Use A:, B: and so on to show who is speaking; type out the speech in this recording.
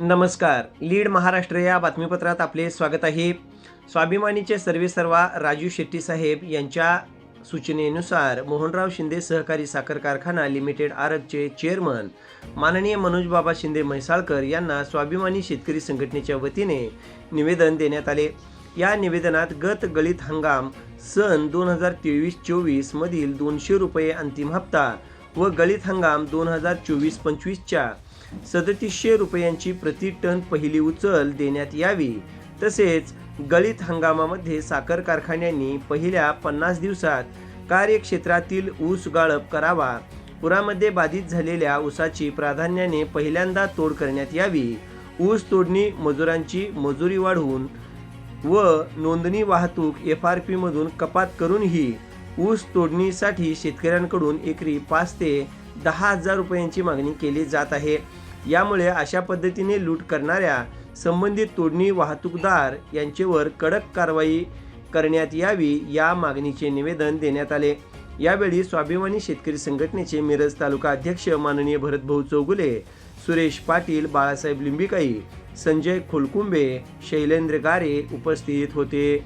A: नमस्कार. लीड महाराष्ट्र या बातमीपत्रात आपले स्वागत आहे. स्वाभिमानीचे सर्वेसर्वा राजू शेट्टी साहेब यांच्या सूचनेनुसार मोहनराव शिंदे सहकारी साखर कारखाना लिमिटेड आरगचे चेअरमन माननीय मनोजबाबा शिंदे म्हैसाळकर यांना स्वाभिमानी शेतकरी संघटनेच्या वतीने निवेदन देण्यात आले. या निवेदनात गत गळीत हंगाम सन दोन हजार तेवीस चोवीसमधील दोनशे रुपये अंतिम हप्ता व गळीत हंगाम दोन हजार चोवीस पंचवीसच्या सदतीसशे रुपयांची प्रति टन पहिली उचल देण्यात यावी. तसेच गळीत हंगामामध्ये साखर कारखान्यांनी पहिल्या पन्नास दिवसात कार्यक्षेत्रातील ऊस गाळप करावा. पुरामध्ये बाधित झालेल्या ऊसाची प्राधान्याने पहिल्यांदा तोड करण्यात यावी. ऊस तोडणी मजुरांची मजुरी वाढवून व नोंदणी वाहतूक एफ आर पीमधून कपात करूनही ऊस तोडणीसाठी शेतकऱ्यांकडून एकरी पाच ते दहा हजार रुपयांची मागणी केली जात आहे. यामुळे अशा पद्धतीने लूट करणाऱ्या संबंधित तोडणी वाहतूकदार यांचेवर कडक कारवाई करण्यात यावी या मागणीचे निवेदन देण्यात आले. यावेळी स्वाभिमानी शेतकरी संघटनेचे मिरज तालुका अध्यक्ष माननीय भरतभाऊ चौगुले सुरेश पाटील बाळासाहेब लिंबिकाई संजय खोलकुंबे शैलेंद्र गारे उपस्थित होते.